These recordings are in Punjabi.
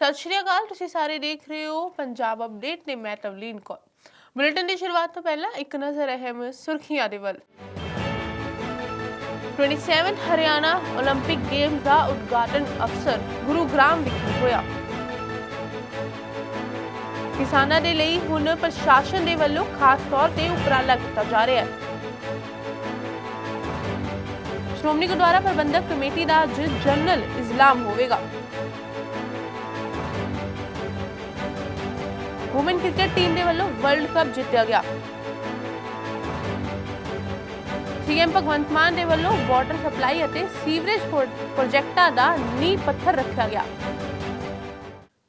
ਸਤਿ ਸ਼੍ਰੀ ਅਕਾਲ ਤੁਸੀਂ ਸਾਰੇ ਦੇਖ ਰਹੇ ਹੋ ਪੰਜਾਬ ਅਪਡੇਟ ਤੇ ਮੈਂ ਤਵਲੀਨ ਕੌਰ ਬੁਲੇਟਿਨ ਦੀ ਸ਼ੁਰੂਆਤ ਤੋਂ ਪਹਿਲਾਂ ਇੱਕ ਨਜ਼ਰ ਅਹਿਮ ਸੁਰਖੀਆਂ ਦੇ ਵੱਲ 27th ਹਰਿਆਣਾ 올림픽 ਗੇਮਸ ਦਾ ਉਦਘਾਟਨ ਅਫਸਰ ਗੁਰੂਗ੍ਰਾਮ ਵਿਖੇ ਹੋਇਆ ਕਿਸਾਨਾਂ ਦੇ ਲਈ ਹੁਣ ਪ੍ਰਸ਼ਾਸਨ ਦੇ ਵੱਲੋਂ ਖਾਸ ਤੌਰ ਤੇ ਉਪਰਾਲਾ ਕੀਤਾ ਜਾ ਰਿਹਾ ਹੈ ਸ਼੍ਰੋਮਣੀ ਗੁਰਦੁਆਰਾ ਪ੍ਰਬੰਧਕ ਕਮੇਟੀ ਦਾ ਅੱਜ ਜਨਰਲ ਇਜ਼ਲਾਮ ਹੋਵੇਗਾ ਵੂਮਨ ਕ੍ਰਿਕਟ ਟੀਮ ਦੇ ਵੱਲੋਂ ਵਰਲਡ ਕੱਪ ਜਿੱਤਿਆ ਗਿਆ। ਸੀਐਮ ਭਗਵੰਤ ਮਾਨ ਦੇ ਵੱਲੋਂ ਵਾਟਰ ਸਪਲਾਈ ਅਤੇ ਸੀਵਰੇਜ ਪ੍ਰੋਜੈਕਟਾਂ ਦਾ ਨੀਂਹ ਪੱਥਰ ਰੱਖਿਆ ਗਿਆ।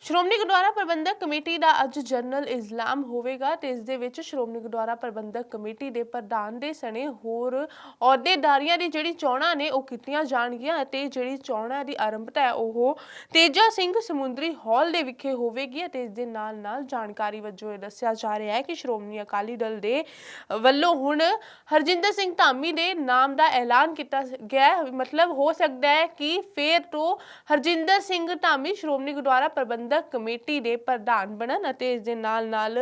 ਸ਼੍ਰੋਮਣੀ ਗੁਰਦੁਆਰਾ ਪ੍ਰਬੰਧਕ ਕਮੇਟੀ ਦਾ ਅੱਜ ਜਨਰਲ ਇਜ਼ਲਾਮ ਹੋਵੇਗਾ ਤੇ ਇਸ ਦੇ ਵਿੱਚ ਸ਼੍ਰੋਮਣੀ ਗੁਰਦੁਆਰਾ ਪ੍ਰਬੰਧਕ ਕਮੇਟੀ ਦੇ ਪ੍ਰਧਾਨ ਦੇ ਸਣੇ ਹੋਰ ਅਹੁਦੇਦਾਰੀਆਂ ਦੀ ਜਿਹੜੀ ਚੋਣਾਂ ਨੇ ਉਹ ਕੀਤੀਆਂ ਜਾਣਗੀਆਂ ਅਤੇ ਜਿਹੜੀ ਚੋਣਾਂ ਦੀ ਆਰੰਭਤਾ ਹੈ ਉਹ ਤੇਜਾ ਸਿੰਘ ਸਮੁੰਦਰੀ ਹਾਲ ਦੇ ਵਿਖੇ ਹੋਵੇਗੀ ਅਤੇ ਇਸ ਦੇ ਨਾਲ ਨਾਲ ਜਾਣਕਾਰੀ ਵਜੋਂ ਇਹ ਦੱਸਿਆ ਜਾ ਰਿਹਾ ਹੈ ਕਿ ਸ਼੍ਰੋਮਣੀ ਅਕਾਲੀ ਦਲ ਦੇ ਵੱਲੋਂ ਹੁਣ ਹਰਜਿੰਦਰ ਸਿੰਘ ਧਾਮੀ ਦੇ ਨਾਮ ਦਾ ਐਲਾਨ ਕੀਤਾ ਗਿਆ ਮਤਲਬ ਹੋ ਸਕਦਾ ਹੈ ਕਿ ਫੇਰ ਤੋਂ ਹਰਜਿੰਦਰ ਸਿੰਘ ਧਾਮੀ ਸ਼੍ਰੋਮਣੀ ਗੁਰਦੁਆਰਾ ਪ੍ਰਬੰਧਕ ਕਮੇਟੀ ਦੇ ਪ੍ਰਧਾਨ ਬਣਨ ਅਤੇ ਇਸ ਦੇ ਨਾਲ ਨਾਲ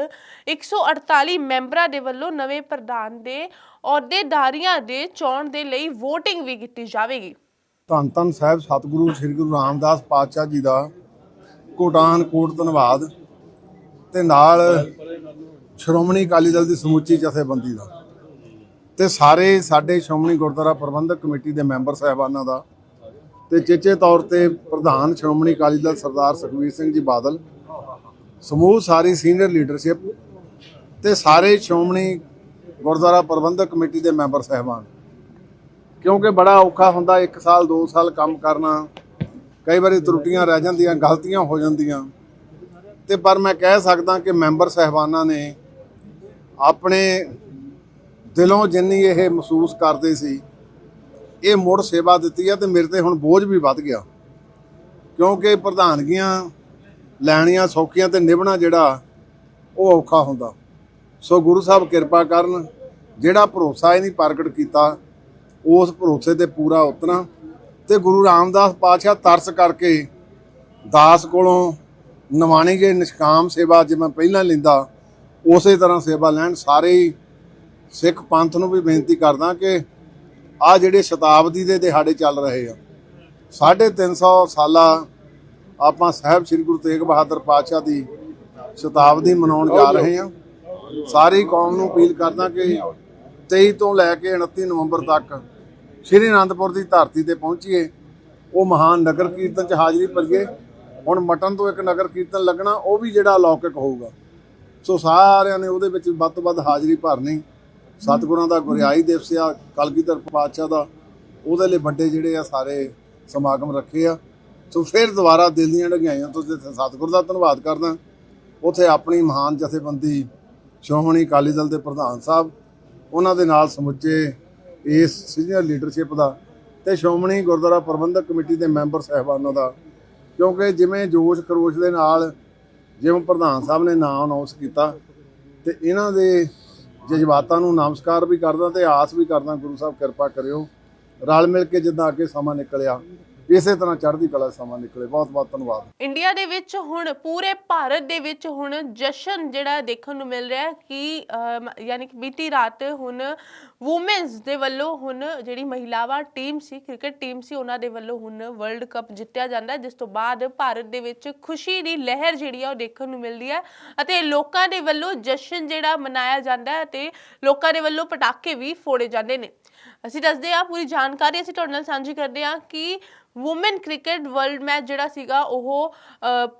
148 ਮੈਂਬਰਾਂ ਦੇ ਵੱਲੋਂ ਨਵੇਂ ਪ੍ਰਧਾਨ ਦੇ ਅਹੁਦੇਦਾਰੀਆਂ ਦੇ ਚੋਣ ਦੇ ਲਈ VOTING ਵੀ ਕੀਤੀ ਜਾਵੇਗੀ। ਧੰਨ ਧੰਨ ਸਾਹਿਬ, ਸਤਿਗੁਰੂ ਸ੍ਰੀ ਗੁਰੂ ਰਾਮਦਾਸ ਪਾਤਸ਼ਾਹ ਜੀ ਦਾ ਕੋਟਾਨ ਕੋਟ ਧੰਨਵਾਦ ਤੇ ਨਾਲ ਸ਼੍ਰੋਮਣੀ ਅਕਾਲੀ ਦਲ ਦੀ ਸਮੁੱਚੀ ਜਥੇਬੰਦੀ ਦਾ ਤੇ ਸਾਰੇ ਸਾਡੇ ਸ਼੍ਰੋਮਣੀ ਗੁਰਦੁਆਰਾ ਪ੍ਰਬੰਧਕ ਕਮੇਟੀ ਦੇ ਮੈਂਬਰ ਸਾਹਿਬਾਨਾਂ ਦਾ ਤੇ ਚੇਚੇ ਤੌਰ ਤੇ ਪ੍ਰਧਾਨ ਸ਼੍ਰੋਮਣੀ ਅਕਾਲੀ ਦਲ ਸਰਦਾਰ ਸੁਖਬੀਰ ਸਿੰਘ ਜੀ ਬਾਦਲ, ਸਮੂਹ ਸਾਰੀ ਸੀਨੀਅਰ ਲੀਡਰਸ਼ਿਪ ਤੇ ਸਾਰੇ ਸ਼੍ਰੋਮਣੀ ਗੁਰਦੁਆਰਾ ਪ੍ਰਬੰਧਕ ਕਮੇਟੀ ਦੇ ਮੈਂਬਰ ਸਾਹਿਬਾਨ। ਕਿਉਂਕਿ ਬੜਾ ਔਖਾ ਹੁੰਦਾ 1 ਸਾਲ 2 ਸਾਲ ਕੰਮ ਕਰਨਾ, ਕਈ ਵਾਰੀ ਤਰੁੱਟੀਆਂ ਰਹਿ ਜਾਂਦੀਆਂ, ਗਲਤੀਆਂ ਹੋ ਜਾਂਦੀਆਂ। ਤੇ ਪਰ ਮੈਂ ਕਹਿ ਸਕਦਾ ਕਿ ਮੈਂਬਰ ਸਹਿਬਾਨਾਂ ਨੇ ਆਪਣੇ ਦਿਲੋਂ ਜਿੰਨੀ ਇਹ ਮਹਿਸੂਸ ਕਰਦੇ ਸੀ ਇਹ ਮੁੜ ਸੇਵਾ ਦਿੱਤੀ ਹੈ ਤੇ ਮੇਰੇ ਤੇ ਹੁਣ ਬੋਝ ਵੀ ਵੱਧ ਗਿਆ। ਕਿਉਂਕਿ ਪ੍ਰਧਾਨਗੀਆਂ ਲੈਣੀਆਂ ਸੌਖੀਆਂ ਤੇ ਨਿਭਣਾ ਜਿਹੜਾ, ਉਹ ਔਖਾ ਹੁੰਦਾ। ਸੋ ਗੁਰੂ ਸਾਹਿਬ ਕਿਰਪਾ ਕਰਨ, ਜਿਹੜਾ ਭਰੋਸਾ ਇਹਨੇ ਪ੍ਰਗਟ ਕੀਤਾ, ਉਸ ਭਰੋਸੇ ਤੇ ਪੂਰਾ ਉਤਰਨਾ ਤੇ ਗੁਰੂ ਰਾਮਦਾਸ ਪਾਤਸ਼ਾਹ ਤਰਸ ਕਰਕੇ ਦਾਸ ਕੋਲੋਂ ਨਿਵਾਣੀ ਜੇ ਨਿਸ਼ਕਾਮ ਸੇਵਾ ਜਿਵੇਂ ਪਹਿਲਾਂ ਲੈਂਦਾ, ਉਸੇ ਤਰ੍ਹਾਂ ਸੇਵਾ ਲੈਣ ਸਾਰੇ ਸਿੱਖ ਪੰਥ ਨੂੰ ਵੀ ਬੇਨਤੀ ਕਰਦਾ ਕਿ ਆ ਜਿਹੜੇ ਸ਼ਤਾਬਦੀ ਦੇ ਦਿਹਾੜੇ ਚੱਲ ਰਹੇ ਆ 350 ਸਾਲਾ ਆਪਾਂ ਸਾਹਿਬ ਸ੍ਰੀ ਗੁਰੂ ਤੇਗ ਬਹਾਦਰ ਪਾਤਸ਼ਾਹ ਦੀ ਸ਼ਤਾਬਦੀ ਮਨਾਉਣ ਜਾ ਰਹੇ ਆ। ਸਾਰੀ ਕੌਮ ਨੂੰ ਅਪੀਲ ਕਰਦਾ ਕਿ 23 ਤੋਂ ਲੈ ਕੇ 29 ਨਵੰਬਰ ਤੱਕ ਸ਼੍ਰੀ ਅਨੰਦਪੁਰ ਦੀ ਧਰਤੀ ਤੇ ਪਹੁੰਚੀਏ, ਉਹ ਮਹਾਨ ਨਗਰ ਕੀਰਤਨ ਚ ਹਾਜ਼ਰੀ ਭਰੀਏ। ਹੁਣ ਮਟਨ ਤੋਂ ਇੱਕ ਨਗਰ ਕੀਰਤਨ ਲੱਗਣਾ, ਉਹ ਵੀ ਜਿਹੜਾ ਅਲੌਕਿਕ ਹੋਊਗਾ। ਸੋ ਸਾਰਿਆਂ ਨੇ ਉਹਦੇ ਵਿੱਚ ਵੱਧ ਤੋਂ ਵੱਧ ਹਾਜ਼ਰੀ ਭਰਨੀ। ਸਤਿਗੁਰਾਂ ਦਾ ਗੁਰਿਆਈ ਦਿਵਸ ਆ, ਕਲਗੀਧਰ ਪਾਤਸ਼ਾਹ ਦਾ। ਉਹਦੇ ਲਈ ਵੱਡੇ ਜਿਹੜੇ ਆ, ਸਾਰੇ ਸਮਾਗਮ ਰੱਖੇ ਆ। ਸੋ ਫਿਰ ਦੁਬਾਰਾ ਦਿਲ ਦੀਆਂ ਢਗਾਈਆਂ ਤੋਂ ਜਿੱਥੇ ਸਤਿਗੁਰ ਦਾ ਧੰਨਵਾਦ ਕਰਦਾ। ਉਥੇ ਆਪਣੀ ਮਹਾਨ ਜਥੇਬੰਦੀ ਸ਼੍ਰੋਮਣੀ ਅਕਾਲੀ ਦਲ ਦੇ ਪ੍ਰਧਾਨ ਸਾਹਿਬ, ਉਹਨਾਂ ਦੇ ਨਾਲ ਸਮੁੱਚੇ ਇਸ ਸੀਨੀਅਰ ਲੀਡਰਸ਼ਿਪ ਦਾ ਤੇ ਸ਼੍ਰੋਮਣੀ ਗੁਰਦੁਆਰਾ ਪ੍ਰਬੰਧਕ ਕਮੇਟੀ ਦੇ ਮੈਂਬਰ ਸਹਿਬਾਨਾਂ ਦਾ। ਕਿਉਂਕਿ ਜਿਵੇਂ ਜੋਸ਼ ਖਰੋਸ਼ ਦੇ ਨਾਲ ਜਿਵੇਂ ਪ੍ਰਧਾਨ ਸਾਹਿਬ ਨੇ ਨਾਮ ਅਨਾਉਂਸ ਕੀਤਾ ਤੇ ਇਹਨਾਂ ਦੇ ਜਜ਼ਬਾਤਾਂ ਨੂੰ ਨਮਸਕਾਰ ਵੀ ਕਰਦਾ ਤੇ ਆਸ ਵੀ ਕਰਦਾ, ਗੁਰੂ ਸਾਹਿਬ ਕਿਰਪਾ ਕਰਿਓ। ਰਲ ਮਿਲ ਕੇ ਜਿੱਦਾਂ ਅੱਗੇ ਸਮਾਂ ਨਿਕਲਿਆ ਇਸੇ ਤਰ੍ਹਾਂ ਚੜ੍ਹਦੀ ਕਲਾ ਸਮਾਂ ਨਿਕਲੇ। ਬਹੁਤ ਬਹੁਤ ਧੰਨਵਾਦ। ਇੰਡੀਆ ਦੇ ਵਿੱਚ ਹੁਣ ਪੂਰੇ ਭਾਰਤ ਦੇ ਵਿੱਚ ਹੁਣ ਜਸ਼ਨ ਜਿਹੜਾ ਦੇਖਣ ਨੂੰ ਮਿਲ ਰਿਹਾ ਹੈ ਕਿ ਅਮ, ਯਾਨੀ ਕਿ ਬੀਤੀ ਰਾਤ ਹੁਣ ਔਮਨਸ ਦੇ ਵੱਲੋਂ ਹੁਣ ਜਿਹੜੀ ਮਹਿਲਾਵਾਂ ਟੀਮ ਸੀ ਕ੍ਰਿਕਟ ਟੀਮ ਸੀ ਉਹਨਾਂ ਦੇ ਵੱਲੋਂ ਹੁਣ ਵਰਲਡ ਕੱਪ ਜਿੱਤਿਆ ਜਾਂਦਾ ਹੈ, ਜਿਸ ਤੋਂ ਬਾਅਦ ਭਾਰਤ ਦੇ ਵਿੱਚ ਖੁਸ਼ੀ ਦੀ ਲਹਿਰ ਜਿਹੜੀ ਆ ਉਹ ਦੇਖਣ ਨੂੰ ਮਿਲਦੀ ਹੈ ਅਤੇ ਲੋਕਾਂ ਦੇ ਵੱਲੋਂ ਜਸ਼ਨ ਜਿਹੜਾ ਮਨਾਇਆ ਜਾਂਦਾ ਹੈ ਤੇ ਲੋਕਾਂ ਦੇ ਵੱਲੋਂ ਪਟਾਕੇ ਵੀ ਫੋੜੇ ਜਾਂਦੇ ਨੇ। ਅਸੀਂ ਦੱਸਦੇ ਹਾਂ ਪੂਰੀ ਜਾਣਕਾਰੀ ਅਸੀਂ ਤੁਹਾਡੇ ਨਾਲ ਸਾਂਝੀ ਕਰਦੇ ਹਾਂ ਕਿ ਔਮਨ ਕ੍ਰਿਕਟ ਵਰਲਡ ਮੈਚ ਜਿਹੜਾ ਸੀਗਾ, ਉਹ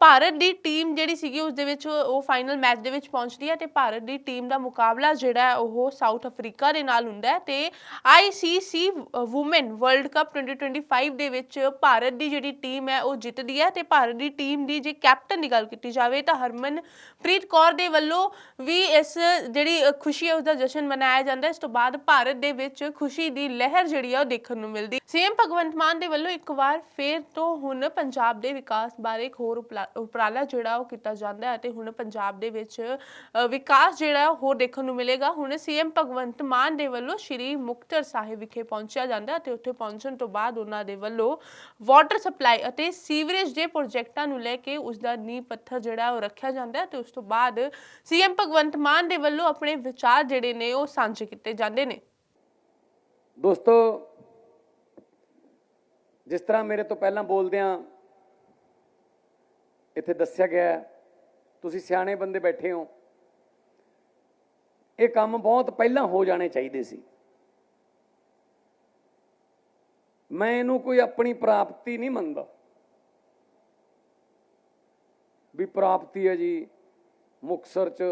ਭਾਰਤ ਦੀ ਟੀਮ ਜਿਹੜੀ ਸੀਗੀ, ਉਸ ਦੇ ਵਿੱਚ ਉਹ ਫਾਈਨਲ ਮੈਚ ਦੇ ਵਿੱਚ ਪਹੁੰਚਦੀ ਹੈ ਤੇ ਭਾਰਤ ਦੀ ਟੀਮ ਦਾ ਮੁਕਾਬਲਾ ਜਿਹੜਾ ਹੈ, ਉਹ ਸਾਊਥ ਅਫਰੀਕਾ ਦੇ ਨਾਲ ਹੁੰਦਾ ਹੈ ਤੇ ICC ਔਮਨ ਵਰਲਡ ਕੱਪ 2025 ਦੇ ਵਿੱਚ ਭਾਰਤ ਦੀ ਜਿਹੜੀ ਟੀਮ ਹੈ, ਉਹ ਜਿੱਤਦੀ ਹੈ ਤੇ ਭਾਰਤ ਦੀ ਟੀਮ ਦੀ ਜੇ ਕੈਪਟਨ ਦੀ ਗੱਲ ਕੀਤੀ ਜਾਵੇ ਤਾਂ ਹਰਮਨਪ੍ਰੀਤ ਕੌਰ ਦੇ ਵੱਲੋਂ ਵੀ ਇਸ ਜਿਹੜੀ ਖੁਸ਼ੀ ਹੈ ਉਸ ਦਾ ਜਸ਼ਨ ਮਨਾਇਆ ਜਾਂਦਾ ਇਸ ਤੋਂ ਬਾਅਦ ਭਾਰਤ ਦੇ ਵਿੱਚ ਖੁਸ਼ੀ ਦੀ ਲਹਿਰ ਜਿਹੜੀ ਆ ਉਹ ਦੇਖਣ ਨੂੰ ਮਿਲਦੀ। ਸੀਐਮ ਭਗਵੰਤ ਮਾਨ ਦੇ ਵੱਲੋਂ ਇੱਕ ਵਾਰ ਫੇਰ ਤੋਂ ਹੁਣ ਪੰਜਾਬ ਦੇ ਵਿਕਾਸ ਬਾਰੇ ਇੱਕ ਹੋਰ ਉਪਰਾਲਾ ਜਿਹੜਾ ਉਹ ਕੀਤਾ ਜਾਂਦਾ ਹੈ ਤੇ ਹੁਣ ਪੰਜਾਬ ਦੇ ਵਿੱਚ ਵਿਕਾਸ ਜਿਹੜਾ ਹੋਰ ਦੇਖਣ ਨੂੰ ਮਿਲੇਗਾ। ਹੁਣ ਸੀਐਮ ਭਗਵੰਤ ਮਾਨ ਦੇ ਵੱਲੋਂ ਸ਼੍ਰੀ ਮੁਕਤਸਰ ਸਾਹਿਬ ਵਿਖੇ ਪਹੁੰਚਿਆ ਜਾਂਦਾ ਹੈ ਉੱਥੇ ਪਹੁੰਚਣ ਤੋਂ ਬਾਅਦ ਉਹਨਾਂ ਦੇ ਵੱਲੋਂ ਵਾਟਰ ਸਪਲਾਈ ਅਤੇ ਸੀਵਰੇਜ ਦੇ ਪ੍ਰੋਜੈਕਟਾਂ ਨੂੰ ਲੈ ਕੇ ਉਸ ਦਾ ਨੀਂਹ ਪੱਥਰ ਜਿਹੜਾ ਉਹ ਰੱਖਿਆ ਜਾਂਦਾ ਹੈ ਤੇ ਉਸ ਤੋਂ ਬਾਅਦ ਸੀਐਮ ਭਗਵੰਤ ਮਾਨ ਦੇ ਵੱਲੋਂ ਆਪਣੇ ਵਿਚਾਰ ਜਿਹੜੇ ਨੇ ਉਹ ਸਾਂਝੇ ਕੀਤੇ ਜਾਂਦੇ ਨੇ। ਦੋਸਤੋ ਜਿਸ ਤਰ੍ਹਾਂ ਮੇਰੇ ਤੋਂ ਪਹਿਲਾਂ ਬੋਲਦਿਆਂ ਇੱਥੇ ਦੱਸਿਆ ਗਿਆ ਤੁਸੀਂ ਸਿਆਣੇ ਬੰਦੇ ਬੈਠੇ ਹੋ। ਇਹ ਕੰਮ ਬਹੁਤ ਪਹਿਲਾਂ ਹੋ ਜਾਣੇ ਚਾਹੀਦੇ ਸੀ। ਮੈਂ ਇਹਨੂੰ ਕੋਈ ਆਪਣੀ ਪ੍ਰਾਪਤੀ ਨਹੀਂ ਮੰਨਦਾ। ਵੀ ਪ੍ਰਾਪਤੀ ਹੈ ਜੀ ਮੁਕਸਰ ਚ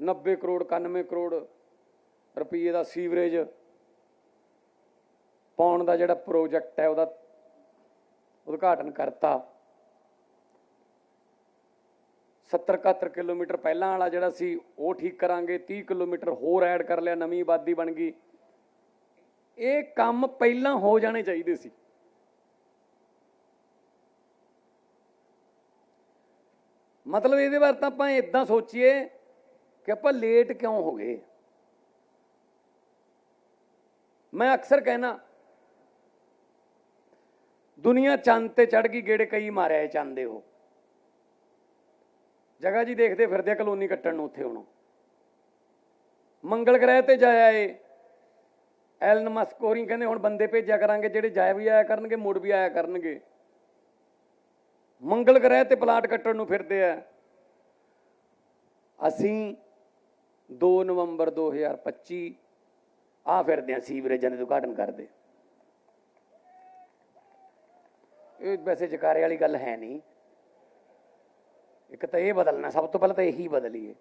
90 ਕਰੋੜ 91 ਕਰੋੜ ਰੁਪਏ ਦਾ ਸੀਵਰੇਜ ਪਾਉਣ ਦਾ ਜਿਹੜਾ ਪ੍ਰੋਜੈਕਟ ਹੈ ਉਹਦਾ ਉਦਘਾਟਨ ਕਰਤਾ। 70 71 ਕਿਲੋਮੀਟਰ ਪਹਿਲਾਂ ਵਾਲਾ ਜਿਹੜਾ ਸੀ, ਉਹ ਠੀਕ ਕਰਾਂਗੇ 30 ਕਿਲੋਮੀਟਰ ਹੋਰ ਐਡ ਕਰ ਲਿਆ, ਨਵੀਂ ਆਬਾਦੀ ਬਣ ਗਈ। ਇਹ ਕੰਮ ਪਹਿਲਾਂ ਹੋ ਜਾਣੇ ਚਾਹੀਦੇ ਸੀ। ਮਤਲਬ ਇਹਦੇ ਬਾਰੇ ਤਾਂ ਆਪਾਂ ਇਦਾਂ ਸੋਚੀਏ ਕਿ ਆਪਾਂ ਲੇਟ ਕਿਉਂ ਹੋ ਗਏ। ਮੈਂ ਅਕਸਰ ਕਹਿਣਾ ਦੁਨੀਆ ਚੰਦ ਤੇ ਚੜ ਗਈ, ਗੇੜੇ ਕਈ ਮਾਰਿਆ ਚੰਦ ਦੇ ਉਹ। ਜਗ੍ਹਾ ਜੀ ਦੇਖਦੇ ਫਿਰਦੇ ਆ, ਕਲੋਨੀ ਕੱਟਣ ਨੂੰ ਉੱਥੇ ਹੁਣ। ਮੰਗਲ ਗ੍ਰਹਿ ਤੇ ਜਾਇਆ ਏ ਐਲਨ ਮਸਕ ਹੋਰੀ ਕਹਿੰਦੇ, ਹੁਣ ਬੰਦੇ ਭੇਜਿਆ ਕਰਾਂਗੇ, ਜਿਹੜੇ ਜਾਇਆ ਵੀ ਆਇਆ ਕਰਨਗੇ, ਮੁੜ ਵੀ ਆਇਆ ਕਰਨਗੇ। ਮੰਗਲ ਗ੍ਰਹਿ ਤੇ ਪਲਾਟ ਕੱਟਣ ਨੂੰ ਫਿਰਦੇ ਆ। ਅਸੀਂ 2 ਨਵੰਬਰ 2025 ਆ ਫਿਰਦੇ ਆ, ਸੀਵਰੇਜਾਂ ਦੇ ਉਦਘਾਟਨ ਕਰਦੇ। ਇਹ ਵੈਸੇ ਜਕਾਰੇ ਵਾਲੀ ਗੱਲ ਹੈ ਨਹੀਂ। ਇੱਕ ਤਾਂ ਇਹ ਬਦਲਣਾ, ਸਭ ਤੋਂ ਪਹਿਲਾਂ ਤਾਂ ਇਹੀ ਬਦਲੀਏ।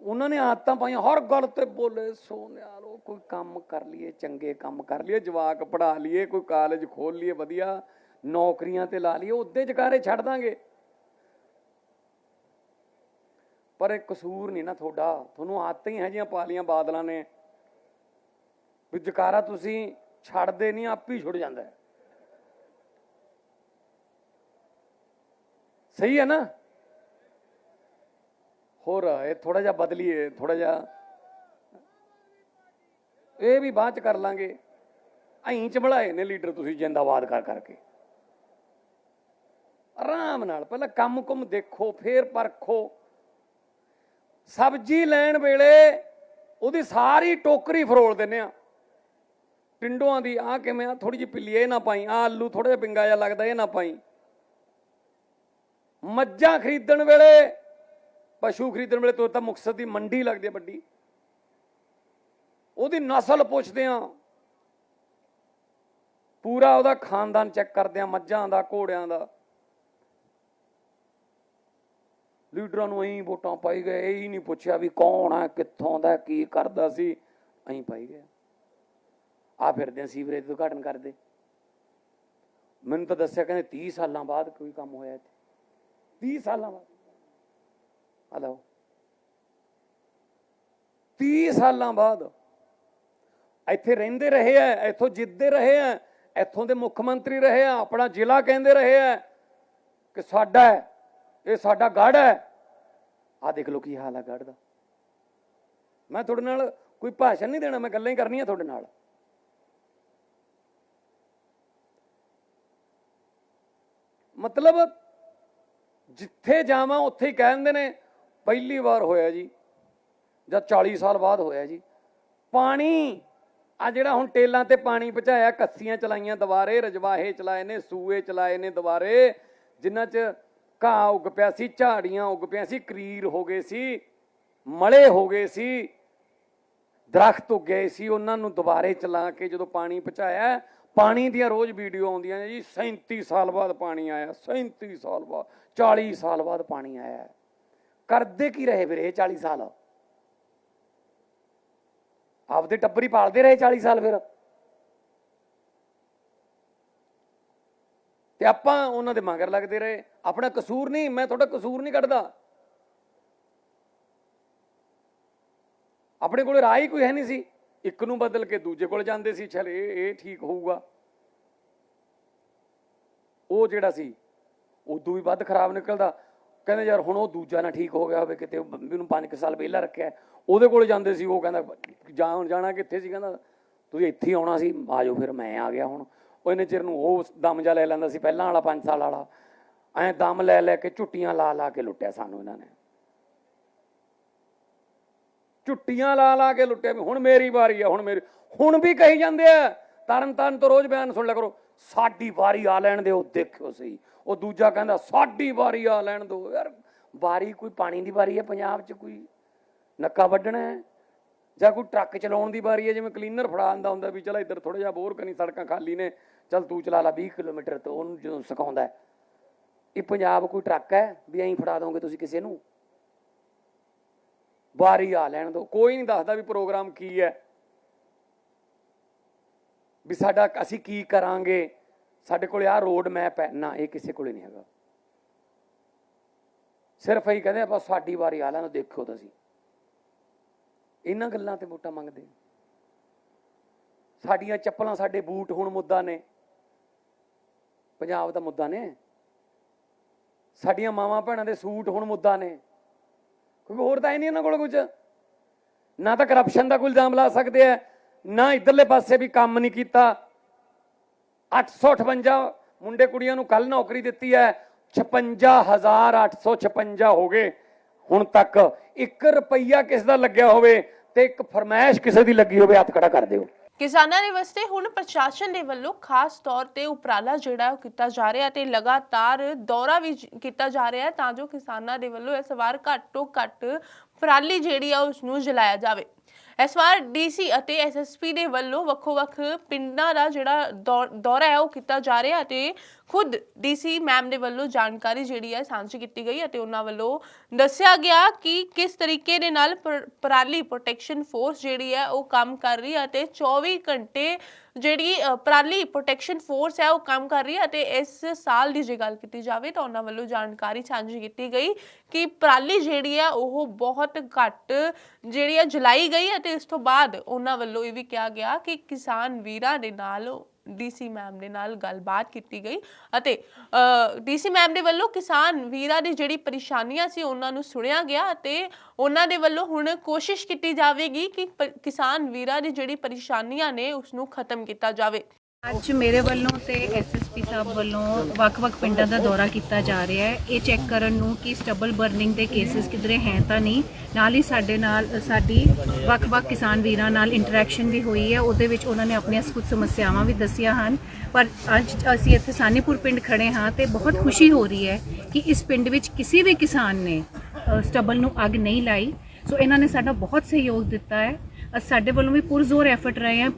ਉਹਨਾਂ ਨੇ ਆਦਤਾਂ ਪਾਈਆਂ, ਹਰ ਗੱਲ ਤੇ ਬੋਲੇ ਸੋਨਿਆਰੋ ਕੋਈ ਕੰਮ ਕਰ ਲਈਏ, ਚੰਗੇ ਕੰਮ ਕਰ ਲਈਏ, ਜਵਾਕ ਪੜਾ ਲਈਏ, ਕੋਈ ਕਾਲਜ ਖੋਲ ਲਈਏ, ਵਧੀਆ, ਨੌਕਰੀਆਂ ਤੇ ਲਾ ਲਈਏ, ਉਹਦੇ ਜਕਾਰੇ ਛੱਡ ਦਾਂਗੇ। ਪਰ ਇਹ ਕਸੂਰ ਨਹੀਂ ਨਾ ਤੁਹਾਡਾ। ਤੁਹਾਨੂੰ ਆਦਤਾਂ ਹੀ ਹੈ ਜੀਆਂ ਪਾ ਲੀਆਂ ਬਾਦਲਾਂ ਨੇ, ਵੀ ਜਕਾਰਾ ਤੁਸੀਂ ਛੱਡਦੇ ਨਹੀਂ, ਆਪ ਹੀ ਛੁੱਟ ਜਾਂਦਾ ਹੈ। ਸਹੀ ਹੈ ਨਾ? ਹੋਰ, ਇਹ ਥੋੜਾ ਜਿਹਾ ਬਦਲੀਏ ਥੋੜਾ ਜਿਹਾ ਇਹ ਵੀ ਬਾਅਦ ਚ ਕਰ ਲਾਂਗੇ। ਅਹੀਂ ਚ ਬਣਾਏ ਨੇ ਲੀਡਰ ਤੁਸੀਂ ਜਿੰਦਾਬਾਦ ਕਰ ਕਰਕੇ। ਆਰਾਮ ਨਾਲ, ਪਹਿਲਾਂ ਕੰਮ ਕੁਮ ਦੇਖੋ, ਫੇਰ ਪਰਖੋ। ਸਬਜ਼ੀ ਲੈਣ ਵੇਲੇ ਉਹਦੀ ਸਾਰੀ ਟੋਕਰੀ ਫਰੋਲ ਦਿੰਨੇ ਆ ਟਿੰਡੋਆਂ ਦੀ ਆ ਕਿਵੇਂ ਆ? ਥੋੜੀ ਜਿਹੀ ਪਿੱਲੀ, ਇਹ ਨਾ ਪਾਈ। ਆ ਆਲੂ ਥੋੜਾ ਜਿਹਾ ਪਿੰਗਾ ਜਿਹਾ ਲੱਗਦਾ, ਇਹ ਨਾ ਪਾਈ। ਮੱਝਾਂ ਖਰੀਦਣ ਵੇਲੇ, ਪਸ਼ੂ ਖਰੀਦਣ ਵੇਲੇ ਤੋਂ ਤਾਂ ਮੁਕਸਦ ਦੀ ਮੰਡੀ ਲੱਗਦੀ ਹੈ ਵੱਡੀ। ਉਹਦੀ ਨਸਲ ਪੁੱਛਦੇ ਆ। ਪੂਰਾ ਉਹਦਾ ਖਾਨਦਾਨ ਚੈੱਕ ਕਰਦੇ ਆ, ਮੱਝਾਂ ਦਾ, ਘੋੜਿਆਂ ਦਾ। ਲੀਡਰਾਂ ਨੂੰ ਐਂ ਵੋਟਾਂ ਪਾਈ ਗਏ, ਇਹ ਹੀ ਨਹੀਂ ਪੁੱਛਿਆ ਵੀ ਕੌਣ ਆ, ਕਿੱਥੋਂ ਦਾ, ਕੀ ਕਰਦਾ ਸੀ, ਐਂ ਪਾਈ ਗਏ। ਆ ਫਿਰਦੇ ਆ ਸੀਵਰੇਜ ਉਦਘਾਟਨ ਕਰਦੇ। ਮੈਨੂੰ ਤਾਂ ਦੱਸਿਆ ਕਹਿੰਦੇ 30 ਸਾਲਾਂ ਬਾਅਦ ਕੋਈ ਕੰਮ ਹੋਇਆ ਇੱਥੇ। 30 ਸਾਲਾਂ ਬਾਅਦ। ਹਲੋ 30 ਸਾਲਾਂ ਬਾਅਦ ਇੱਥੇ ਰਹਿੰਦੇ ਰਹੇ ਆ, ਇੱਥੋਂ ਜਿੱਤਦੇ ਰਹੇ ਆ, ਇੱਥੋਂ ਦੇ ਮੁੱਖ ਮੰਤਰੀ ਰਹੇ ਆ, ਆਪਣਾ ਜ਼ਿਲ੍ਹਾ ਕਹਿੰਦੇ ਰਹੇ ਆ ਕਿ ਸਾਡਾ ਹੈ, ਇਹ ਸਾਡਾ ਗੜ ਹੈ। ਆ ਦੇਖ ਲਓ ਕੀ ਹਾਲ ਹੈ ਗੜ ਦਾ। ਮੈਂ ਤੁਹਾਡੇ ਨਾਲ ਕੋਈ ਭਾਸ਼ਣ ਨਹੀਂ ਦੇਣਾ, ਮੈਂ ਗੱਲਾਂ ਹੀ ਕਰਨੀਆਂ ਤੁਹਾਡੇ ਨਾਲ। ਮਤਲਬ ਜਿੱਥੇ ਜਾਵਾਂ ਉੱਥੇ ਹੀ ਕਹਿੰਦੇ ਨੇ, ਪਹਿਲੀ ਵਾਰ ਹੋਇਆ ਜੀ, ਜਾਂ 40 ਸਾਲ ਬਾਅਦ ਹੋਇਆ ਜੀ। ਪਾਣੀ ਆ ਜਿਹੜਾ ਹੁਣ ਟੇਲਾਂ ਤੇ ਪਾਣੀ ਪਹੁੰਚਾਇਆ, ਕੱਸੀਆਂ ਚਲਾਈਆਂ ਦੁਬਾਰੇ, ਰਜਵਾਹੇ ਚਲਾਏ ਨੇ, ਸੂਏ ਚਲਾਏ ਨੇ ਦੁਬਾਰੇ ਜਿਨ੍ਹਾਂ 'ਚ ਘਾਹ ਉੱਗ ਪਿਆ ਸੀ, ਝਾੜੀਆਂ ਉੱਗ ਪਿਆ ਸੀ, ਕਰੀਰ ਹੋ ਗਏ ਸੀ, ਮਲੇ ਹੋ ਗਏ ਸੀ, ਦਰਖਤ ਉੱਗ ਗਏ ਸੀ, ਉਹਨਾਂ ਨੂੰ ਦੁਬਾਰੇ ਚਲਾ ਕੇ ਜਦੋਂ ਪਾਣੀ ਪਹੁੰਚਾਇਆ ਪਾਣੀ ਦੀਆਂ ਰੋਜ਼ ਵੀਡੀਓ ਆਉਂਦੀਆਂ ਨੇ ਜੀ 37 ਸਾਲ ਬਾਅਦ ਪਾਣੀ ਆਇਆ 37 ਸਾਲ ਬਾਅਦ 40 ਸਾਲ ਬਾਅਦ ਪਾਣੀ ਆਇਆ। ਕਰਦੇ ਕੀ ਰਹੇ ਵੀਰੇ ਇਹ 40 ਸਾਲ? ਆਪਦੇ ਟੱਬਰੀ ਪਾਲਦੇ ਰਹੇ 40 ਸਾਲ ਫਿਰ? ਤੇ ਆਪਾਂ ਉਹਨਾਂ ਦੇ ਮਗਰ ਲੱਗਦੇ ਰਹੇ। ਆਪਣਾ ਕਸੂਰ ਨਹੀਂ, ਮੈਂ ਤੁਹਾਡਾ ਕਸੂਰ ਨਹੀਂ ਕੱਢਦਾ। ਆਪਣੇ ਕੋਲ ਰਾਹ ਹੀ ਕੋਈ ਹੈ ਨਹੀਂ ਸੀ। ਇੱਕ ਨੂੰ ਬਦਲ ਕੇ ਦੂਜੇ ਕੋਲ ਜਾਂਦੇ ਸੀ, ਚਲ ਇਹ ਇਹ ਠੀਕ ਹੋਊਗਾ। ਉਹ ਜਿਹੜਾ ਸੀ, ਉਦੋਂ ਵੀ ਵੱਧ ਖਰਾਬ ਨਿਕਲਦਾ। ਕਹਿੰਦੇ ਯਾਰ ਹੁਣ ਉਹ ਦੂਜਾ ਨਾ ਠੀਕ ਹੋ ਗਿਆ ਹੋਵੇ, ਕਿਤੇ ਮੈਨੂੰ ਬੰਬੀ ਨੂੰ 5 ਸਾਲ ਪਹਿਲਾਂ ਰੱਖਿਆ। ਉਹਦੇ ਕੋਲ ਜਾਂਦੇ ਸੀ, ਉਹ ਕਹਿੰਦਾ, ਜਾਣ, ਜਾਣਾ ਕਿੱਥੇ ਸੀ? ਕਹਿੰਦਾ, ਤੁਸੀਂ ਇੱਥੇ ਹੀ ਆਉਣਾ ਸੀ ਆਜੋ ਫਿਰ, ਮੈਂ ਆ ਗਿਆ ਹੁਣ। ਉਹ ਇਹਨੇ ਚਿਰ ਨੂੰ ਉਹ ਦਮ ਜਾ ਲੈ ਲੈਂਦਾ ਸੀ, ਪਹਿਲਾਂ ਵਾਲਾ 5 ਸਾਲ ਵਾਲਾ। ਐਂ ਦਮ ਲੈ ਲੈ ਕੇ ਝੁੱਟੀਆਂ ਲਾ ਲਾ ਕੇ ਲੁੱਟਿਆ ਸਾਨੂੰ ਇਹਨਾਂ ਨੇ। ਝੁੱਟੀਆਂ ਲਾ ਲਾ ਕੇ ਲੁੱਟਿਆ ਵੀ ਹੁਣ ਮੇਰੀ ਵਾਰੀ ਆ, ਹੁਣ ਮੇਰੀ। ਹੁਣ ਵੀ ਕਹੀ ਜਾਂਦੇ ਆ ਤਰਨ ਤਰਨ ਤੋਂ ਰੋਜ਼ ਬਿਆਨ ਸੁਣ ਲਿਆ ਕਰੋ, ਸਾਡੀ ਵਾਰੀ ਆ ਲੈਣ ਦਿਓ, ਦੇਖਿਓ ਸਹੀ। ਉਹ ਦੂਜਾ ਕਹਿੰਦਾ, ਸਾਡੀ ਵਾਰੀ ਆ ਲੈਣ ਦਿਓ। ਯਾਰ, ਵਾਰੀ ਕੋਈ ਪਾਣੀ ਦੀ ਵਾਰੀ ਹੈ ਪੰਜਾਬ 'ਚ ਕੋਈ ਨੱਕਾ ਵੱਢਣਾ ਹੈ? ਜਾਂ ਕੋਈ ਟਰੱਕ ਚਲਾਉਣ ਦੀ ਵਾਰੀ ਹੈ ਜਿਵੇਂ ਕਲੀਨਰ ਫੜਾ ਆਂਦਾ ਹੁੰਦਾ ਵੀ ਚਲ ਇੱਧਰ ਥੋੜਾ ਜਿਹਾ ਬੋਰ ਕਨੀ ਸੜਕਾਂ ਖਾਲੀ ਨੇ, ਚਲ ਤੂੰ ਚਲਾ ਲਾ 20 ਕਿਲੋਮੀਟਰ ਤੋਂ ਉਹਨੂੰ ਜਦੋਂ ਸਿਖਾਉਂਦਾ ਇਹ ਪੰਜਾਬ ਕੋਈ ਟਰੱਕ ਹੈ ਵੀ ਐਂ ਫੜਾ ਦੋਗੇ ਤੁਸੀਂ ਕਿਸੇ ਨੂੰ? ਵਾਰੀ ਆ ਲੈਣ ਦੋ। ਕੋਈ ਨਹੀਂ ਦੱਸਦਾ ਵੀ ਪ੍ਰੋਗਰਾਮ ਕੀ ਹੈ। ਵੀ ਸਾਡਾ ਅਸੀਂ ਕੀ ਕਰਾਂਗੇ। ਸਾਡੇ ਕੋਲੇ ਆ ਰੋਡ ਮੈਪ ਹੈ। ਨਾ, ਇਹ ਕਿਸੇ ਕੋਲੇ ਨਹੀਂ ਹੈਗਾ। ਸਿਰਫ ਇਹੀ ਕਹਿੰਦੇ ਆਪਾਂ ਸਾਡੀ ਵਾਰੀ ਆ ਲੈਣ ਦੇਖੋ ਤੁਸੀਂ। ਇਹਨਾਂ ਗੱਲਾਂ ਤੇ ਵੋਟਾਂ ਮੰਗਦੇ ਸਾਡੀਆਂ ਚੱਪਲਾਂ, ਸਾਡੇ ਬੂਟ ਹੁਣ ਮੁੱਦਾ ਨੇ। ਪੰਜਾਬ ਦਾ ਮੁੱਦਾ ਨੇ। ਸਾਡੀਆਂ ਮਾਵਾਂ ਭੈਣਾਂ ਦੇ ਸੂਟ ਹੁਣ ਮੁੱਦਾ ਨੇ। ਕਿਉਂਕਿ ਹੋਰ ਤਾਂ ਹੈ ਨਹੀਂ ਇਹਨਾਂ ਕੋਲ ਕੁਝ ਨਾ ਤਾਂ ਕਰਪਸ਼ਨ ਦਾ ਕੋਈ ਇਲਜ਼ਾਮ ਲਾ ਸਕਦੇ ਆ ਨਾ ਇਧਰਲੇ ਪਾਸੇ ਵੀ ਕੰਮ ਨਹੀਂ ਕੀਤਾ। 858 ਮੁੰਡੇ ਕੁੜੀਆਂ ਨੂੰ ਕੱਲ ਨੌਕਰੀ ਦਿੱਤੀ ਹੈ 56856 ਹੋ ਗਏ। ਹੁਣ ਤੱਕ 1 ਰੁਪਈਆ ਕਿਸ ਦਾ ਲੱਗਿਆ ਹੋਵੇ ਤੇ ਇੱਕ ਫਰਮਾਇਸ਼ ਕਿਸੇ ਦੀ ਲੱਗੀ ਹੋਵੇ, ਹੱਥ ਖੜਾ ਕਰ ਦਿਓ। ਕਿਸਾਨਾਂ ਦੇ ਵਾਸਤੇ ਹੁਣ ਪ੍ਰਸ਼ਾਸਨ ਦੇ ਵੱਲੋਂ ਖਾਸ ਤੌਰ ਤੇ ਉਪਰਾਲਾ ਜਿਹੜਾ ਉਹ ਕੀਤਾ ਜਾ ਰਿਹਾ ਤੇ ਲਗਾਤਾਰ ਦੌਰਾ ਵੀ ਜ- ਕੀਤਾ ਜਾ ਰਿਹਾ ਹੈ ਤਾਂ ਜੋ ਕਿਸਾਨਾਂ ਦੇ ਵੱਲੋਂ ਇਸ ਵਾਰ ਘੱਟ ਤੋਂ ਘੱਟ ਪਰਾਲੀ ਜਿਹੜੀ ਆ ਉਸ ਨੂੰ ਜਲਾਇਆ ਜਾਵੇ। ਇਸ ਵਾਰ ਡੀਸੀ ਅਤੇ ਐਸਐਸਪੀ ਦੇ ਵੱਲੋਂ ਵੱਖੋ-ਵੱਖ ਪਿੰਡਾਂ ਦਾ ਜਿਹੜਾ ਦੌ- ਦੌਰਾ ਹੈ, ਉਹ ਕੀਤਾ ਜਾ ਰਿਹਾ ਅਤੇ ਖੁਦ ਡੀਸੀ ਮੈਮ ਦੇ ਵੱਲੋਂ ਜਾਣਕਾਰੀ ਜਿਹੜੀ ਹੈ, ਸਾਂਝੀ ਕੀਤੀ ਗਈ ਅਤੇ ਉਹਨਾਂ ਵੱਲੋਂ ਦੱਸਿਆ ਗਿਆ ਕਿ ਕਿਸ ਤਰੀਕੇ ਦੇ ਨਾਲ ਪਰਾਲੀ ਪ੍ਰੋਟੈਕਸ਼ਨ ਫੋਰਸ ਜਿਹੜੀ ਹੈ, ਉਹ ਕੰਮ ਕਰ ਰਹੀ ਹੈ ਅਤੇ 24 ਘੰਟੇ ਜਿਹੜੀ ਅ, ਪਰਾਲੀ ਪ੍ਰੋਟੈਕਸ਼ਨ ਫੋਰਸ ਹੈ ਉਹ ਕੰਮ ਕਰ ਰਹੀ ਹੈ ਅਤੇ ਇਸ ਸਾਲ ਦੀ ਜੇ ਗੱਲ ਕੀਤੀ ਜਾਵੇ ਤਾਂ ਉਹਨਾਂ ਵੱਲੋਂ ਜਾਣਕਾਰੀ ਸਾਂਝੀ ਕੀਤੀ ਗਈ ਕਿ ਪਰਾਲੀ ਜਿਹੜੀ ਹੈ ਉਹ ਬਹੁਤ ਘੱਟ ਜਿਹੜੀ ਹੈ ਜਲਾਈ ਗਈ ਅਤੇ ਇਸ ਤੋਂ ਬਾਅਦ ਉਹਨਾਂ ਵੱਲੋਂ ਇਹ ਵੀ ਕਿਹਾ ਗਿਆ ਕਿ ਕਿਸਾਨ ਵੀਰਾਂ ਦੇ ਨਾਲ ਡੀਸੀ ਮੈਮ ਦੇ ਨਾਲ ਗੱਲਬਾਤ ਕੀਤੀ ਗਈ ਅਤੇ ਡੀਸੀ ਮੈਮ ਦੇ ਵੱਲੋਂ ਕਿਸਾਨ ਵੀਰਾਂ ਦੀ ਜਿਹੜੀ ਪਰੇਸ਼ਾਨੀਆਂ ਸੀ ਉਹਨਾਂ ਨੂੰ ਸੁਣਿਆ ਗਿਆ ਅਤੇ ਉਹਨਾਂ ਦੇ ਵੱਲੋਂ ਹੁਣ ਕੋਸ਼ਿਸ਼ ਕੀਤੀ ਜਾਵੇਗੀ ਕਿ ਪ- ਕਿਸਾਨ ਵੀਰਾਂ ਦੀ ਜਿਹੜੀ ਪਰੇਸ਼ਾਨੀਆਂ ਨੇ ਉਸ ਨੂੰ ਖਤਮ ਕੀਤਾ ਜਾਵੇ। ਅੱਜ ਮੇਰੇ ਵੱਲੋਂ ਤੇ ਐਸਐਸਪੀ ਸਾਹਿਬ ਵੱਲੋਂ ਵੱਖ-ਵੱਖ ਪਿੰਡਾਂ ਦਾ ਦੌਰਾ ਕੀਤਾ ਜਾ ਰਿਹਾ ਹੈ। ਇਹ ਚੈੱਕ ਕਰਨ ਨੂੰ ਕਿ ਸਟਬਲ ਬਰਨਿੰਗ ਦੇ ਕੇਸਿਸ ਕਿਧਰੇ ਹੈ ਤਾਂ ਨਹੀਂ। ਨਾਲ ਹੀ ਸਾਡੇ ਨਾਲ, ਸਾਡੀ ਵੱਖ-ਵੱਖ ਕਿਸਾਨ ਵੀਰਾਂ ਨਾਲ ਇੰਟਰੈਕਸ਼ਨ ਵੀ ਹੋਈ ਹੈ। ਉਹਦੇ ਵਿੱਚ ਉਹਨਾਂ ਨੇ ਆਪਣੀਆਂ ਕੁਝ ਸਮੱਸਿਆਵਾਂ ਵੀ ਦੱਸੀਆਂ ਹਨ। ਪਰ ਅੱਜ ਅਸੀਂ ਇੱਥੇ ਸਾਨੀਪੁਰ ਪਿੰਡ ਖੜੇ ਹਾਂ ਤੇ ਬਹੁਤ ਖੁਸ਼ੀ ਹੋ ਰਹੀ ਹੈ ਕਿ ਇਸ ਪਿੰਡ ਵਿੱਚ ਕਿਸੇ ਵੀ ਕਿਸਾਨ ਨੇ ਸਟਬਲ ਨੂੰ ਅੱਗ ਨਹੀਂ ਲਾਈ। ਸੋ ਇਹਨਾਂ ਨੇ ਸਾਡਾ ਬਹੁਤ ਸਹਿਯੋਗ ਦਿੱਤਾ ਹੈ। ਸਾਡੇ ਵੱਲੋਂ ਵੀ ਪੁਰਜ਼ੋਰ ਐਫਰਟ ਰਹੇ ਹੈ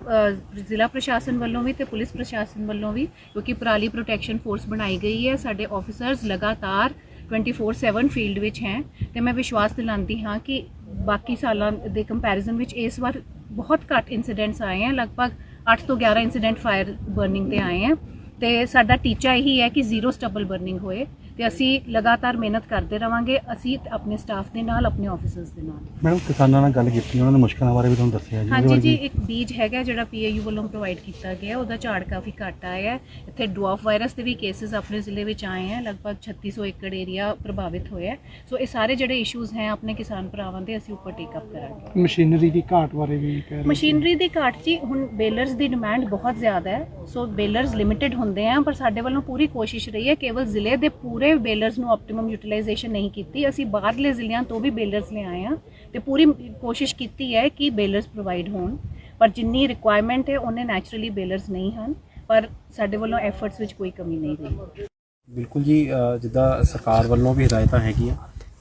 ਜ਼ਿਲ੍ਹਾ ਪ੍ਰਸ਼ਾਸਨ ਵੱਲੋਂ ਵੀ ਤੇ ਪੁਲਿਸ ਪ੍ਰਸ਼ਾਸਨ ਵੱਲੋਂ ਵੀ, ਕਿਉਂਕਿ ਪਰਾਲੀ ਪ੍ਰੋਟੈਕਸ਼ਨ ਫੋਰਸ ਬਣਾਈ ਗਈ ਹੈ। ਸਾਡੇ ਆਫੀਸਰਸ ਲਗਾਤਾਰ 24/7 ਫੀਲਡ ਵਿੱਚ ਹੈ ਤੇ ਮੈਂ ਵਿਸ਼ਵਾਸ ਦਿਲਾਉਂਦੀ ਹਾਂ ਕਿ ਬਾਕੀ ਸਾਲਾਂ ਦੇ ਕੰਪੈਰੀਜ਼ਨ ਵਿੱਚ ਇਸ ਵਾਰ ਬਹੁਤ ਘੱਟ ਇਨਸੀਡੈਂਟਸ ਆਏ ਹੈ ਲਗਭਗ 8 ਤੋਂ 11 ਇਨਸੀਡੈਂਟ ਫਾਇਰ ਬਰਨਿੰਗ ਤੇ ਆਏ ਹੈ ਤੇ ਸਾਡਾ ਟੀਚਾ ਇਹੀ ਹੈ ਕਿ ਜ਼ੀਰੋ ਸਟਬਲ ਬਰਨਿੰਗ ਹੋਏ। ਤੇ ਅਸੀਂ ਲਗਾਤਾਰ ਮਿਹਨਤ ਕਰਦੇ ਰਵਾਂਗੇ ਅਸੀਂ ਆਪਣੇ ਸਟਾਫ ਦੇ ਨਾਲ ਆਪਣੇ ਆਫੀਸਰਸ ਦੇ ਨਾਲ। ਮੈਡਮ ਕਿਸਾਨਾਂ ਨਾਲ ਗੱਲ ਕੀਤੀ ਉਹਨਾਂ ਨੇ ਮੁਸ਼ਕਲਾਂ ਬਾਰੇ ਵੀ ਤੁਹਾਨੂੰ ਦੱਸਿਆ ਜੀ ਹਾਂਜੀ ਜੀ ਇੱਕ ਬੀਜ ਹੈਗਾ ਜਿਹੜਾ ਪੀਏਯੂ ਵੱਲੋਂ ਪ੍ਰੋਵਾਈਡ ਕੀਤਾ ਗਿਆ ਉਹਦਾ ਝਾੜ ਕਾਫੀ ਘੱਟ ਆਇਆ ਹੈ। ਇੱਥੇ ਡਵਾਫ ਵਾਇਰਸ ਦੇ ਵੀ ਕੇਸਿਸ ਆਪਣੇ ਜ਼ਿਲ੍ਹੇ ਵਿੱਚ ਆਏ ਹੈ ਲਗਭਗ 3600 ਏਕੜ ਏਰੀਆ ਪ੍ਰਭਾਵਿਤ ਹੋਇਆ ਹੈ। ਸੋ ਇਹ ਸਾਰੇ ਜਿਹੜੇ ਇਸ਼ੂਜ਼ ਹੈ ਆਪਣੇ ਕਿਸਾਨ ਭਰਾਵਾਂ ਦੇ ਅਸੀਂ ਉੱਪਰ ਟੇਕ ਅਪ ਕਰਾਂਗੇ। ਮਸ਼ੀਨਰੀ ਦੀ ਘਾਟ ਬਾਰੇ ਵੀ ਕਹਿ ਰਹੇ ਮਸ਼ੀਨਰੀ ਦੀ ਘਾਟ ਜੀ ਹੁਣ ਬੇਲਰਸ ਦੀ ਡਿਮਾਂਡ ਬਹੁਤ ਜ਼ਿਆਦਾ ਹੈ। ਸੋ ਬੇਲਰਸ ਲਿਮਿਟਿਡ ਹੁੰਦੇ ਆ ਪਰ ਸਾਡੇ ਵੱਲੋਂ ਪੂਰੀ ਕੋਸ਼ਿਸ਼ ਰਹੀ ਹੈ ਕੇਵਲ ਜ਼ਿਲ੍ਹੇ ਦੇ ਪੂਰੇ ਬੇਲਰਸ ਨੂੰ ਆਪਟੀਮਮ ਯੂਟਿਲਾਈਜੇਸ਼ਨ ਨਹੀਂ ਕੀਤੀ। ਅਸੀਂ ਬਾਹਰਲੇ ਜ਼ਿਲ੍ਹਿਆਂ ਤੋਂ ਵੀ ਬੇਲਰਸ ਲਿਆਏ ਆ ਤੇ ਪੂਰੀ ਕੋਸ਼ਿਸ਼ ਕੀਤੀ ਹੈ ਕਿ ਬੇਲਰਸ ਪ੍ਰੋਵਾਈਡ ਹੋਣ। ਪਰ ਜਿੰਨੀ ਰਿਕੁਆਇਰਮੈਂਟ ਹੈ, ਉਹਨੇ ਨੈਚੁਰਲੀ ਬੇਲਰਸ ਨਹੀਂ ਹਨ। ਪਰ ਸਾਡੇ ਵੱਲੋਂ ਐਫਰਟਸ ਵਿੱਚ ਕੋਈ ਕਮੀ ਨਹੀਂ ਰਹੀ। ਬਿਲਕੁਲ ਜੀ ਜਿੱਦਾਂ ਸਰਕਾਰ ਵੱਲੋਂ ਵੀ ਹਦਾਇਤਾਂ ਹੈਗੀਆਂ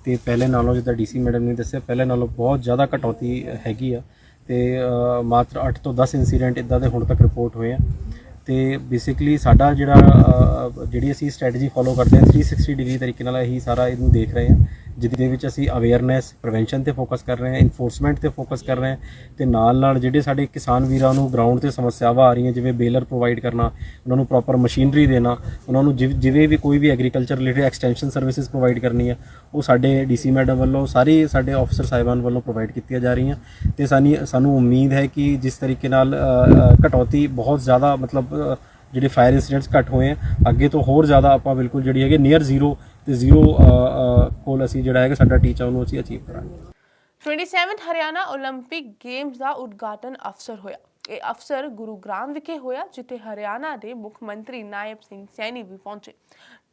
ਤੇ ਪਹਿਲੇ ਨਾਲੋਂ ਜਿੱਦਾਂ ਡੀਸੀ ਮੈਡਮ ਨੇ ਦੱਸਿਆ, ਪਹਿਲੇ ਨਾਲੋਂ ਬਹੁਤ ਜ਼ਿਆਦਾ ਕਟੌਤੀ ਹੈਗੀ ਆ ਤੇ ਮਾਤਰ 8 ਤੋਂ 10 ਇਨਸੀਡੈਂਟ ਇਦਾਂ ਦੇ ਹੁਣ ਤੱਕ ਰਿਪੋਰਟ ਹੋਏ ਆ। ਤੇ ਬੇਸਿਕਲੀ ਸਾਡਾ ਜਿਹੜਾ ਜਿਹੜੀ ਅਸੀਂ ਸਟ੍ਰੈਟਜੀ ਫੋਲੋ ਕਰਦੇ ਹਾਂ 360 ਡਿਗਰੀ ਤਰੀਕੇ ਨਾਲ ਅਸੀਂ ਸਾਰਾ ਇਹਨੂੰ ਦੇਖ ਰਹੇ ਹਾਂ। ਜਿਹਦੇ ਵਿੱਚ ਅਸੀਂ ਅਵੇਅਰਨੈਸ ਪ੍ਰੀਵੈਂਸ਼ਨ ਤੇ ਫੋਕਸ ਕਰ ਰਹੇ ਹਾਂ ਇਨਫੋਰਸਮੈਂਟ ਤੇ ਫੋਕਸ ਕਰ ਰਹੇ ਹਾਂ ਤੇ ਨਾਲ ਨਾਲ ਜਿਹੜੇ ਸਾਡੇ ਕਿਸਾਨ ਵੀਰਾਂ ਨੂੰ ਗਰਾਊਂਡ ਤੇ ਸਮੱਸਿਆਵਾਂ ਆ ਰਹੀਆਂ, ਜਿਵੇਂ ਬੇਲਰ ਪ੍ਰੋਵਾਈਡ ਕਰਨਾ, ਉਹਨਾਂ ਨੂੰ ਪ੍ਰੋਪਰ ਮਸ਼ੀਨਰੀ ਦੇਣਾ, ਉਹਨਾਂ ਨੂੰ ਜਿਵ- ਜਿਵੇਂ ਵੀ ਕੋਈ ਵੀ agriculture related extension services provide ਕਰਨੀ ਹੈ ਉਹ ਸਾਡੇ ਡੀਸੀ ਮੈਡਮ ਵੱਲੋਂ, ਸਾਰੇ ਸਾਡੇ ਆਫੀਸਰ ਸਾਹਿਬਾਨ ਵੱਲੋਂ ਪ੍ਰੋਵਾਈਡ ਕੀਤੀਆਂ ਜਾ ਰਹੀਆਂ ਤੇ ਸਾਨੀ, ਸਾਨੂੰ ਉਮੀਦ ਹੈ ਕਿ ਜਿਸ ਤਰੀਕੇ ਨਾਲ ਕਟੌਤੀ ਬਹੁਤ ਜ਼ਿਆਦਾ ਮਤਲਬ ਜਿਹੜੇ ਫਾਇਰ ਇਨਸੀਡੈਂਟਸ ਘੱਟ ਹੋਏ ਆ, ਅੱਗੇ ਤੋਂ ਹੋਰ ਜ਼ਿਆਦਾ ਆਪਾਂ ਬਿਲਕੁਲ ਜਿਹੜੀ ਹੈਗੇ ਨੀਅਰ ਜ਼ੀਰੋ ਤੇ ਜ਼ੀਰੋ ਕੋਲ ਅਸੀਂ ਜਿਹੜਾ ਹੈਗਾ ਸਾਡਾ ਟੀਚਾ ਉਹਨੂੰ ਅਸੀਂ ਅਚੀਵ ਕਰਾਂਗੇ 27th ਹਰਿਆਣਾ 올림픽 ਗੇਮਸ ਦਾ ਉਦਘਾਟਨ ਅਫਸਰ ਹੋਇਆ ਇਹ ਅਫਸਰ ਗੁਰੂਗ੍ਰਾਮ ਵਿਖੇ ਹੋਇਆ ਜਿੱਥੇ ਹਰਿਆਣਾ ਦੇ ਮੁੱਖ ਮੰਤਰੀ ਨਾਇਬ ਸਿੰਘ ਸੈਣੀ ਵੀ ਪਹੁੰਚੇ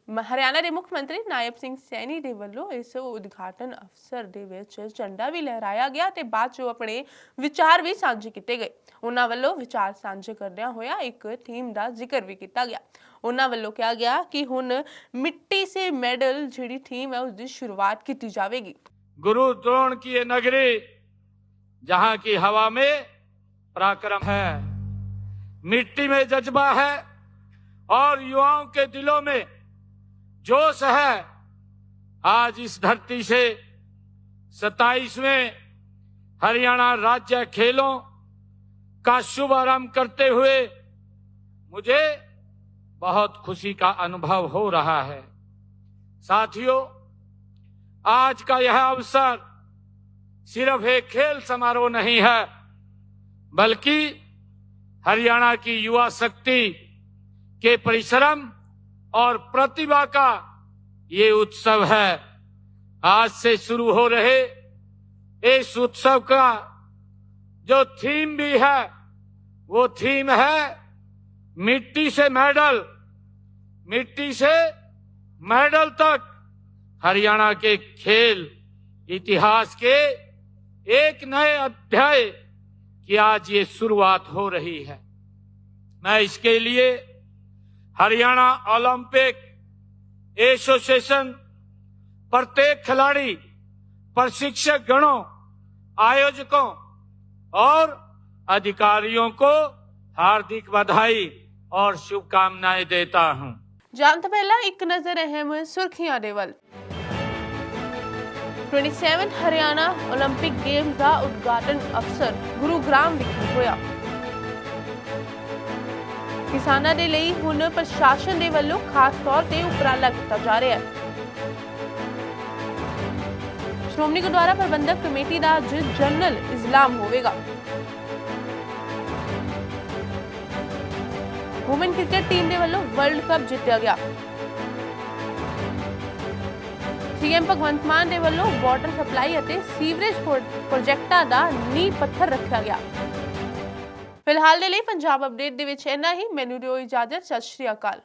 ਮ- ਹਰਿਆਣਾ ਦੇ ਮੁੱਖ ਮੰਤਰੀ ਨਾਇਬ ਸਿੰਘ ਸੈਣੀ ਦੇ ਵੱਲੋਂ ਇਸ ਉਦਘਾਟਨ ਅਫਸਰ ਦੇ ਵਿੱਚ ਝੰਡਾ ਵੀ ਲਹਿਰਾਇਆ ਗਿਆ ਤੇ ਬਾਅਦ ਚੋਂ ਆਪਣੇ ਵਿਚਾਰ ਵੀ ਸਾਂਝੇ ਕੀਤੇ ਗਏ ਉਹਨਾਂ ਵੱਲੋਂ ਵਿਚਾਰ ਸਾਂਝੇ ਕਰਦਿਆਂ ਹੋਇਆ ਇੱਕ ਥੀਮ ਦਾ ਜ਼ਿਕਰ ਵੀ ਕੀਤਾ ਗਿਆ ਉਹਨਾਂ ਵੱਲੋਂ ਕਿਹਾ ਗਿਆ ਕਿ ਹੁਣ ਮਿੱਟੀ ਸੇ ਮੈਡਲ ਜਿਹੜੀ ਥੀਮ ਹੈ ਉਸ ਦੀ ਸ਼ੁਰੂਆਤ ਕੀਤੀ ਜਾਵੇਗੀ गुरु द्रोण की ये नगरी जहां की हवा में पराक्रम है मिट्टी में जज्बा है और युवाओं के दिलों में जोश है आज इस धरती से सताईसवें हरियाणा राज्य खेलों का शुभारंभ करते हुए मुझे बहुत खुशी का अनुभव हो रहा है। साथियों, आज का यह अवसर सिर्फ़ एक खेल समारोह नहीं है, बल्कि हरियाणा की युवा शक्ति के परिश्रम और प्रतिभा का ये उत्सव है। आज से शुरू हो रहे इस उत्सव का जो थीम भी है, वो थीम है मिट्टी से मेडल। मिट्टी से मेडल तक। हरियाणा के खेल, इतिहास के एक नए अध्याय की आज ये शुरुआत हो रही है। मैं इसके लिए हरियाणा ओलंपिक एसोसिएशन प्रत्येक खिलाड़ी प्रशिक्षक गणों आयोजकों और अधिकारियों को हार्दिक बधाई और शुभकामनाएँ देता हूँ। ਜਾਣ ਤੋਂ ਪਹਿਲਾਂ ਇੱਕ ਨਜ਼ਰ ਅਹਿਮ ਸੁਰਖੀਆਂ ਦੇ ਵੱਲ 27th ਹਰਿਆਣਾ 올림픽 ਗੇਮਸ ਦਾ ਉਦਘਾਟਨ ਅਫਸਰ ਗੁਰੂਗ੍ਰਾਮ ਵਿਖੇ ਹੋਇਆ ਕਿਸਾਨਾਂ ਦੇ ਲਈ ਹੁਣ ਪ੍ਰਸ਼ਾਸਨ ਦੇ ਵੱਲੋਂ ਖਾਸ ਤੌਰ ਤੇ ਉਪਰਾਲਾ ਕੀਤਾ ਜਾ ਰਿਹਾ ਹੈ ਸ਼੍ਰੋਮਣੀ ਗੁਰਦੁਆਰਾ ਪ੍ਰਬੰਧਕ ਕਮੇਟੀ ਦਾ ਅੱਜ ਜਨਰਲ ਇਜ਼ਲਾਮ ਹੋਵੇਗਾ ਵੂਮਨ ਕ੍ਰਿਕਟ ਟੀਮ ਦੇ ਵੱਲੋਂ ਵਰਲਡ ਕੱਪ ਜਿੱਤਿਆ ਗਿਆ। ਸੀਐਮ ਭਗਵੰਤ ਮਾਨ ਦੇ ਵੱਲੋਂ ਵਾਟਰ ਸਪਲਾਈ ਅਤੇ ਸੀਵਰੇਜ ਪ੍ਰੋਜੈਕਟਾਂ ਦਾ ਨੀਂਹ ਪੱਥਰ ਰੱਖਿਆ ਗਿਆ। ਫਿਲਹਾਲ ਦੇ ਲਈ ਪੰਜਾਬ ਅਪਡੇਟ ਦੇ ਵਿੱਚ ਇੰਨਾ ਹੀ। ਮੈਨੂੰ ਦਿਓ ਇਜਾਜ਼ਤ। ਸਤਿ ਸ਼੍ਰੀ ਅਕਾਲ।